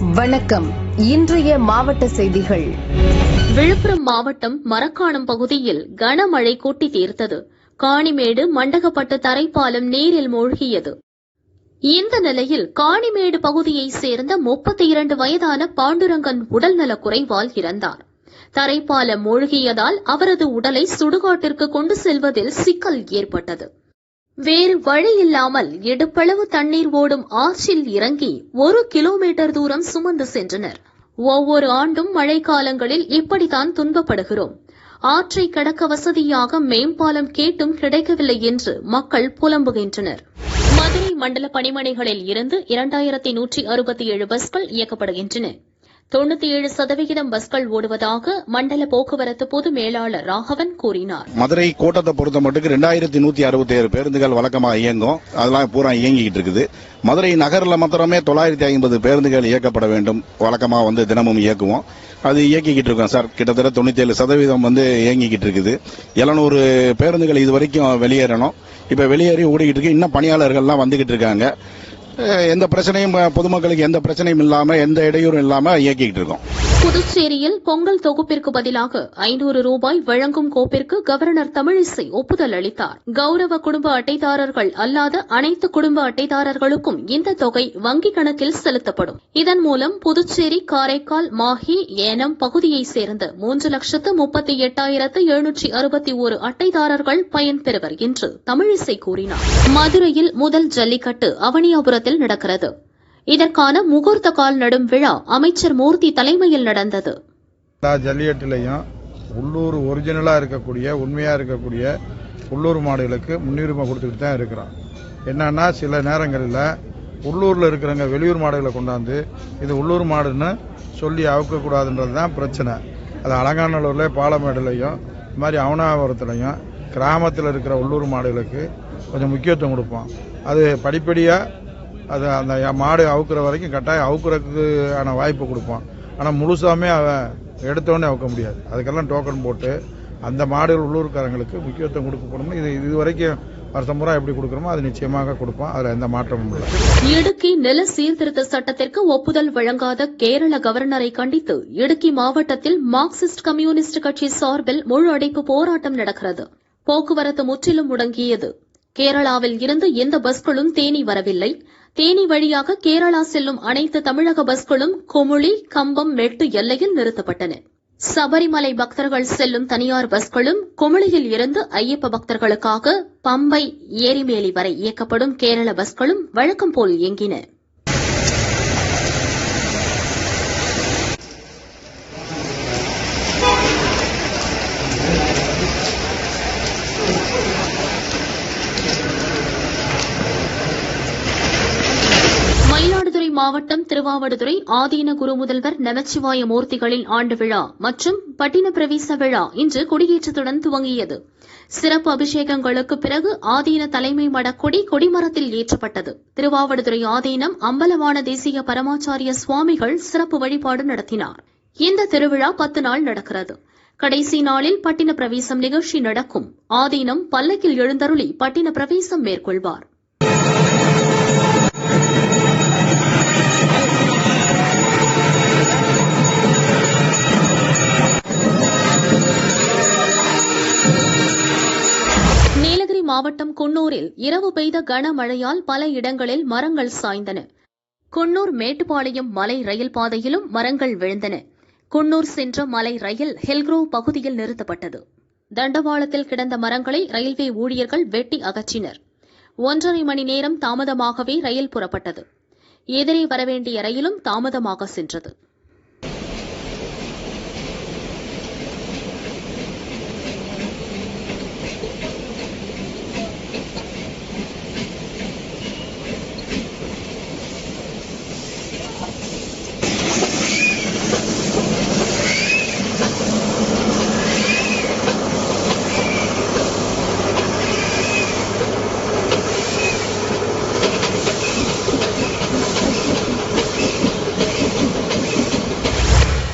வணக்கம். இன்றைய மாவட்ட செய்திகள். விழுப்புரம் மாவட்டம் மரக்காணம் பகுதியில் கனமழை கொட்டி தீர்த்தது. காணிமேடு மண்டகப்பட்டு தரைப்பாலம் நீரில் மூழ்கியது. இந்த நிலையில் காணிமேடு பகுதியைச் சேர்ந்த முப்பத்தி இரண்டு வயதான பாண்டுரங்கன் உடல்நலக் குறைவால் இறந்தார். தரைப்பாலம் மூழ்கியதால் அவரது உடலை சுடுகாட்டிற்கு கொண்டு செல்வதில் சிக்கல் ஏற்பட்டது. வேறு வழியில்லாமல் இடுப்பளவு தண்ணீர் ஓடும் ஆற்றில் இறங்கி ஒரு கிலோமீட்டர் தூரம் சுமந்து சென்றனர். ஒவ்வொரு ஆண்டும் மழைக்காலங்களில் இப்படித்தான் துன்பப்படுகிறோம். ஆற்றை கடக்க வசதியாக மேம்பாலம் கேட்டும் கிடைக்கவில்லை என்று மக்கள் புலம்புகின்றனர். மதுரை மண்டல பணிமனைகளில் இருந்து இரண்டாயிரத்தி நூற்றி அறுபத்தி ஏழு பஸ்கள் இயக்கப்படுகின்றன. தொண்ணூத்தி ஏழு சதவிகிதம் பஸ்கள் ஓடுவதாக மண்டல போக்குவரத்து பொது மேலாளர் ராகவன் கூறினார். மதுரை கோட்டத்தை பொறுத்த மட்டுக்கு ரெண்டாயிரத்தி நூத்தி அறுபத்தி ஏழு பேருந்துகள் வழக்கமாக இயங்கும். அதெல்லாம் பூரா இயங்கிக்கிட்டு இருக்குது. மதுரை நகரில் மாத்திரமே தொள்ளாயிரத்தி ஐம்பது பேருந்துகள் இயக்கப்பட வேண்டும். வழக்கமாக வந்து தினமும் இயக்குவோம். அது இயக்கிக்கிட்டு இருக்கோம் சார். கிட்டத்தட்ட தொண்ணூத்தி ஏழு சதவீதம் வந்து இயங்கிக்கிட்டு இருக்குது. எழுநூறு பேருந்துகள் இது வரைக்கும் வெளியேறணும். இப்ப வெளியேறி ஓடிக்கிட்டு இருக்கு. இன்னும் பணியாளர்கள்லாம் வந்துகிட்டு இருக்காங்க. எந்த பிரச்சனையும் பொதுமக்களுக்கு எந்த பிரச்சனையும் இல்லாமல் எந்த இடையூறும் இல்லாமல் இயக்கிக்கிட்டு இருக்கோம். புதுச்சேரியில் பொங்கல் தொகுப்பிற்கு பதிலாக ஐநூறு ரூபாய் வழங்கும் கோப்பிற்கு கவர்னர் தமிழிசை ஒப்புதல் அளித்தார். கௌரவ குடும்ப அட்டைதாரர்கள் அல்லாத அனைத்து குடும்ப அட்டைதாரர்களுக்கும் இந்த தொகை வங்கிக் கணக்கில் செலுத்தப்படும். இதன் மூலம் புதுச்சேரி காரைக்கால் மாஹி ஏனம் பகுதியைச் சேர்ந்த மூன்று லட்சத்து முப்பத்தி எட்டாயிரத்து எழுநூற்றி அறுபத்தி ஒரு அட்டைதாரர்கள் பயன்பெறுவர் என்று தமிழிசை கூறினார். மதுரையில் முதல் ஜல்லிக்கட்டு அவனியாபுரத்தில் நடக்கிறது. இதற்கான முகூர்த்த கால் நடும் விழா அமைச்சர் மூர்த்தி தலைமையில் நடந்தது. எல்லா ஜல்லிக்கட்டுலையும் உள்ளூர் ஒரிஜினலாக இருக்கக்கூடிய உண்மையாக இருக்கக்கூடிய உள்ளூர் மாடுகளுக்கு முன்னுரிமை கொடுத்துக்கிட்டு தான் இருக்கிறோம். என்னன்னா சில நேரங்களில் உள்ளூரில் இருக்கிறவங்க வெளியூர் மாடுகளை கொண்டாந்து இது உள்ளூர் மாடுன்னு சொல்லி அவுக்கக்கூடாதுன்றது தான் பிரச்சனை. அது அலங்காநல்லூரில் பாலமேடுலையும் இது மாதிரி அவனாபுரத்துலையும் கிராமத்தில் இருக்கிற உள்ளூர் மாடுகளுக்கு கொஞ்சம் முக்கியத்துவம் கொடுப்போம். அது படிப்படியாக அது அந்த மாடு அவுக்குற வரைக்கும் கட்டாயம் அவுக்குறதுக்கான வாய்ப்பு கொடுப்போம் ஆனால் முழுசாமே அவன் எடுத்தோடனே அவுக்க முடியாது. அதுக்கெல்லாம் டோக்கன் போட்டு அந்த மாடுகள் உள்ளூர்காரங்களுக்கு முக்கியத்துவம் கொடுக்கப்படணும். இது இது வரைக்கும் வருஷம் பூரா எப்படி கொடுக்குறோமோ அது நிச்சயமாக கொடுப்போம் அதில் எந்த மாற்றமும் இல்லை. இடுக்கி நில சீர்திருத்த சட்டத்திற்கு ஒப்புதல் வழங்காத கேரள கவர்னரை கண்டித்து இடுக்கி மாவட்டத்தில் மார்க்சிஸ்ட் கம்யூனிஸ்ட் கட்சி சார்பில் முழு அடைப்பு போராட்டம் நடக்கிறது. போக்குவரத்து முற்றிலும் முடங்கியது. கேரளாவில் இருந்து எந்த பஸ்களும் தேனி வரவில்லை. தேனி வழியாக கேரளா செல்லும் அனைத்து தமிழக பஸ்களும் குமுளி கம்பம் மெட்டு எல்லையில் நிறுத்தப்பட்டன. சபரிமலை பக்தர்கள் செல்லும் தனியார் பஸ்களும் குமிளியில் இருந்து ஐயப்ப பக்தர்களுக்காக பம்பை ஏரிமேலி வரை இயக்கப்படும் கேரள பஸ்களும் வழக்கம் போல் இயங்கின மயிலாடுதுறை மாவட்டம் திருவாவடுதுறை ஆதீன குரு முதல்வர் நமச்சிவாய மூர்த்திகளின் ஆண்டு விழா மற்றும் பட்டின பிரவேச விழா இன்று கொடியேற்றத்துடன் துவங்கியது. சிறப்பு அபிஷேகங்களுக்கு பிறகு ஆதீன தலைமை மடக்கொடி கொடிமரத்தில் ஏற்றப்பட்டது. திருவாவடுதுறை ஆதீனம் அம்பலவான தேசிய பரமாச்சாரிய சுவாமிகள் சிறப்பு வழிபாடு நடத்தினார். இந்த திருவிழா பத்து நாள் நடக்கிறது. கடைசி நாளில் பட்டின பிரவேசம் நிகழ்ச்சி நடக்கும். ஆதீனம் பல்லக்கில் எழுந்தருளி பட்டின பிரவேசம் மேற்கொள்வார். மாவட்டம் குன்னூரில் இரவு பெய்த கனமழையால் பல இடங்களில் மரங்கள் சாய்ந்தன. குன்னூர் மேட்டுப்பாளையம் மலை ரயில் பாதையிலும் மரங்கள் விழுந்தன. குன்னூர் சென்ற மலை ரயில் ஹெல்க்ரோவ் பகுதியில் நிறுத்தப்பட்டது. தண்டவாளத்தில் கிடந்த மரங்களை ரயில்வே ஊழியர்கள் வெட்டி அகற்றினர். ஒன்றரை மணி நேரம் தாமதமாகவே ரயில் புறப்பட்டது. எதிரே வரவேண்டிய ரயிலும் தாமதமாக சென்றது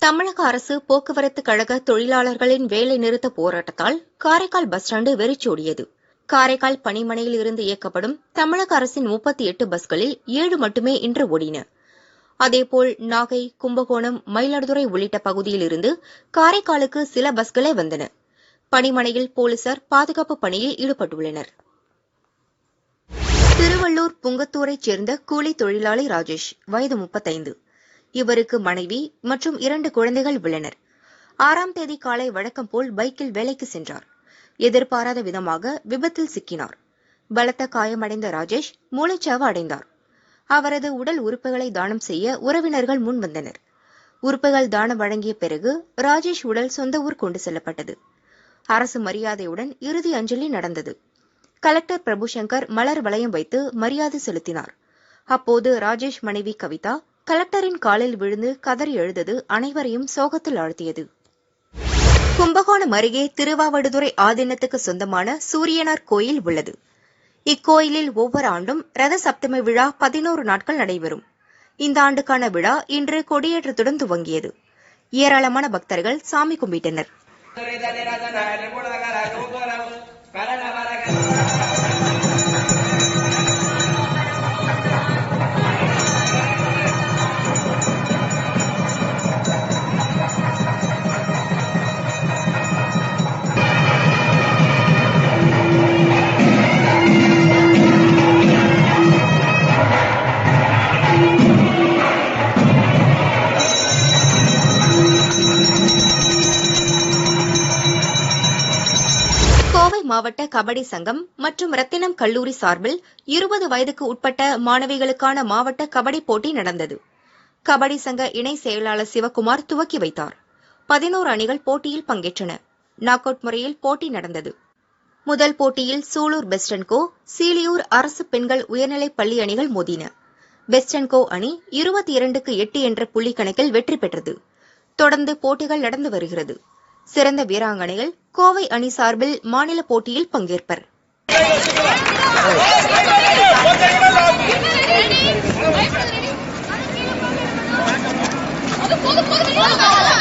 தமிழக அரசு போக்குவரத்து கழக தொழிலாளர்களின் வேலை நிறுத்த போராட்டத்தால் காரைக்கால் பஸ் ஸ்டாண்டு வெறிச்சோடியது. காரைக்கால் பணிமனையில் இருந்து இயக்கப்படும் தமிழக அரசின் முப்பத்தி எட்டு பஸ்களில் ஏழு மட்டுமே இன்று ஓடின. அதேபோல் நாகை கும்பகோணம் மயிலாடுதுறை உள்ளிட்ட பகுதியிலிருந்து காரைக்காலுக்கு சில பஸ்களே வந்தன. பணிமனையில் போலீசார் பாதுகாப்பு பணியில் ஈடுபட்டுள்ளனர். திருவள்ளூர் புங்கத்தூரைச் சேர்ந்த கூலி தொழிலாளி ராஜேஷ் வயது முப்பத்தைந்து. இவருக்கு மனைவி மற்றும் இரண்டு குழந்தைகள் உள்ளனர். ஆறாம் தேதி காலை வழக்கம் போல் பைக்கில் வேலைக்கு சென்றார். எதிர்பாராத விதமாக விபத்தில் சிக்கினார். பலத்த காயமடைந்த ராஜேஷ் மூளைச்சாவு அடைந்தார். அவரது உடல் உறுப்புகளை தானம் செய்ய உறவினர்கள் முன் வந்தனர். உறுப்புகள் தானம் வழங்கிய பிறகு ராஜேஷ் உடல் சொந்த ஊர் கொண்டு செல்லப்பட்டது. அரசு மரியாதையுடன் இறுதி அஞ்சலி நடந்தது. கலெக்டர் பிரபுசங்கர் மலர் வளையம் வைத்து மரியாதை செலுத்தினார். அப்போது ராஜேஷ் மனைவி கவிதா கலெக்டரின் காலில் விழுந்து கதறி எழுதது அனைவரையும் சோகத்தில் ஆழ்த்தியது. கும்பகோணம் அருகே திருவாவடுதுறை ஆதீனத்துக்கு சொந்தமான சூரியனார் கோயில் உள்ளது. இக்கோயிலில் ஒவ்வொரு ஆண்டும் ரத சப்தமி விழா பதினோரு நாட்கள் நடைபெறும். இந்த ஆண்டுக்கான விழா இன்று கொடியேற்றத்துடன் துவங்கியது. ஏராளமான பக்தர்கள் சாமி கும்பிட்டனர். மாவட்ட கபடி சங்கம் மற்றும் ரத்தினம் கல்லூரி சார்பில் இருபது வயதுக்கு உட்பட்ட மாணவிகளுக்கான மாவட்ட கபடி போட்டி நடந்தது. கபடி சங்க இணை செயலாளர் சிவக்குமார் துவக்கி வைத்தார். பதினோரு அணிகள் போட்டியில் பங்கேற்றன. நாக் அவுட் முறையில் போட்டி நடந்தது. முதல் போட்டியில் சூலூர் பெஸ்டன்கோ சீலியூர் அரசு பெண்கள் உயர்நிலைப் பள்ளி அணிகள் மோதின. பெஸ்டன்கோ அணி இருபத்தி இரண்டுக்கு எட்டு என்ற புள்ளி கணக்கில் வெற்றி பெற்றது. தொடர்ந்து போட்டிகள் நடந்து வருகிறது. சிறந்த வீராங்கனைகள் கோவை அணி சார்பில் மாநில போட்டியில் பங்கேற்பர் போதும் போதும்